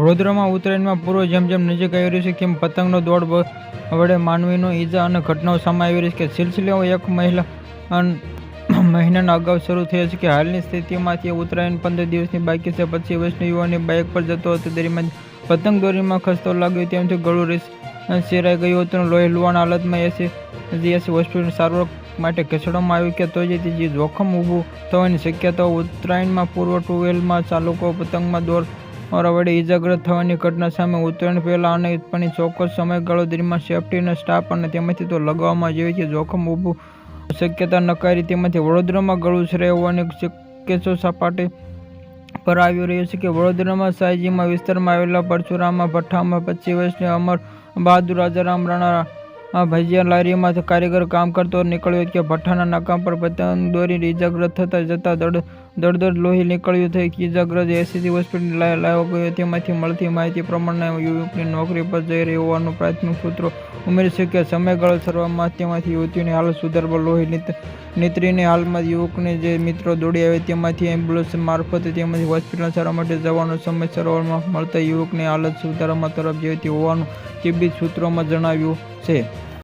વડોદરામાં ઉત્તરાયણમાં પૂર્વ જેમ જેમ નજીક આવી રહ્યું છે, કેમ પતંગનો દોડ વડે માનવીનો ઈજા અને ઘટનાઓ સામે આવી રહી છે કે સિલસિલાઓ એક મહિલા મહિનાના અગાઉ શરૂ થયો છે કે હાલની સ્થિતિમાંથી ઉત્તરાયણ પંદર દિવસની બાકી છે. પછી વર્ષની યુવાની બાઇક પર જતો હતો. દરમિયાન પતંગ દોરીમાં ખસતો લાગ્યો. તેમથી ગળું રેસ શેરાઈ ગયું હતું. લોહી લુવાના હાલતમાં એસી જીએસસી હોસ્પિટલ સારવાર માટે ખસેડવામાં આવ્યું કે તો જે જોખમ ઊભું થવાની શક્યતાઓ ઉત્તરાયણમાં પૂર્વ ટુવેલમાં ચાલુકો પતંગમાં દોર ઓરા વડે ઇજાગ્રસ્ત થવાની ઘટના સામે ઉત્તરાયણ પહેલાં અને પણ ચોક્કસ સમયગાળો દરમિયાન સેફટીના સ્ટાફ અને તેમાંથી તો લગાવવામાં જેવી કે જોખમ ઊભું શક્યતા નકારી તેમાંથી વડોદરામાં ગળું શ્રેય હોવાની કેસો સપાટી પર આવી રહ્યો છે કે વડોદરામાં સાયજીમાં વિસ્તારમાં આવેલા પરશુરામમાં ભઠ્ઠામાં પચીસ વર્ષની અમર બહાદુર રાજારામ રાણા આ ભજીયા લારીમાં કારીગર કામ કરતો નીકળ્યો કે ભઠ્ઠાના નાકામ પર પતંગ દોરી ઇજાગ્રસ્ત થતા જતા દળદળ લોહી નીકળ્યું થઈ ઇજાગ્રસ્ત એસીસી હોસ્પિટલ લાવ્યો ગયો. તેમાંથી મળતી માહિતી પ્રમાણે યુવકની નોકરી પર જઈ રહ્યો હોવાનું પ્રાથમિક સૂત્રો ઉમેરી છે કે સમયગાળો સર્વમાં તેમાંથી યુવતીની હાલત સુધારવા લોહી નીતરીની હાલમાં યુવકને જે મિત્રો દોડી આવે તેમાંથી એમ્બ્યુલન્સ મારફતે તેમાંથી હોસ્પિટલ સારવાર માટે જવાનો સમય સરોવરમાં મળતા યુવકની હાલત સુધારવામાં તરફ જતી હોવાનું તબીબી સૂત્રોમાં જણાવ્યું છે.